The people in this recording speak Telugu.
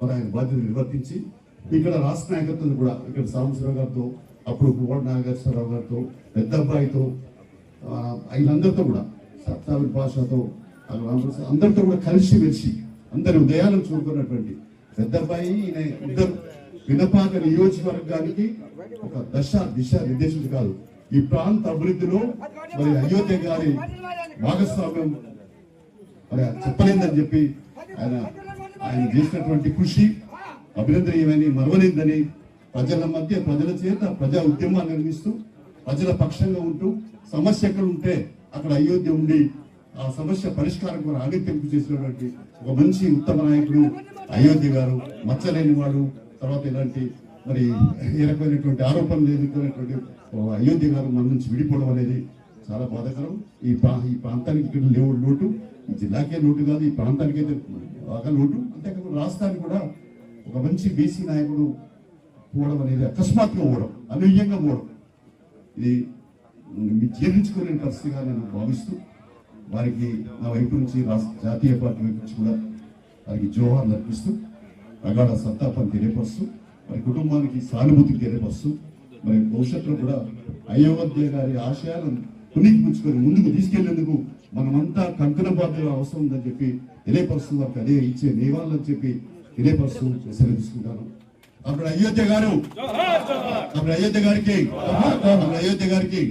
మరి ఆయన బాధ్యత నిర్వర్తించి ఇక్కడ రాష్ట్ర నాయకత్వం కూడా ఇక్కడ సాంబశివరావు గారితో అప్పుడు పువ్వాడ నాగేశ్వరరావు గారితో పెద్ద అబ్బాయితో వీళ్ళందరితో కూడా సత్తావిర్ భాషతో అందరితో కూడా కలిసి మెలిసి అందరి ఉదయాలను చూడుకున్నటువంటి పెద్ద అబ్బాయి ఈయన ఇద్దరు వినపాక నియోజకవర్గానికి ఒక దశ దిశ నిర్దేశించి కాదు. ఈ ప్రాంత అభివృద్ధిలో మరి అయోధ్య గారి భాగస్వామ్యం మరి చెప్పలేదని చెప్పి ఆయన ఆయన చేసినటువంటి కృషి అభినందనీయమని మరవలేదని ప్రజల మధ్య ప్రజల చేత ప్రజా ఉద్యమాన్ని నిర్మిస్తూ ప్రజల పక్షంగా ఉంటూ సమస్య ఎక్కడ ఉంటే అక్కడ అయోధ్య ఉండి ఆ సమస్య పరిష్కారం కూడా ఆగత్యం చేసినటువంటి ఒక మంచి ఉత్తమ నాయకుడు అయోధ్య గారు. మచ్చలేని వాడు తర్వాత ఇలాంటి మరి ఏ రకమైనటువంటి ఆరోపణలు ఎదుర్కొనేటువంటి అయోధ్య గారు మన నుంచి విడిపోవడం అనేది చాలా బాధాకరం. ఈ ప్రా ఈ ప్రాంతానికి లేవు లోటు. ఈ జిల్లాకే లోటు కాదు ఈ ప్రాంతానికి అయితే అంతేకాకుండా రాష్ట్రానికి కూడా ఒక మంచి బీసీ నాయకుడు పోవడం అనేది అకస్మాత్తుగా పోవడం అనూహ్యంగా పోవడం. ఇది మీరు జీర్ణించుకోలేని పరిస్థితిగా నేను భావిస్తూ వారికి నా వైపు నుంచి రాష్ట్ర జాతీయ పార్టీ వైపు నుంచి కూడా వారికి జోహార్లు అర్పిస్తూ అగాఢ సంతాపం తెలియపరుస్తూ మరి కుటుంబానికి సానుభూతి తెలియపరుస్తూ మరి భవిష్యత్తులో కూడా అయోధ్య గారి ఆశయాలను పునీకిపుచ్చుకొని ముందుకు తీసుకెళ్ళేందుకు మనమంతా కంకణ బాధ్యత అవసరం ఉందని చెప్పి తెలియపరుస్తూ వారికి అదే ఇచ్చే నియమాలని చెప్పి తెలియపరుస్తూ సెలవు తీసుకుంటాను అప్పుడు అయోధ్య గారు అప్పుడు అయోధ్య గారికి అప్పుడు అయోధ్య గారికి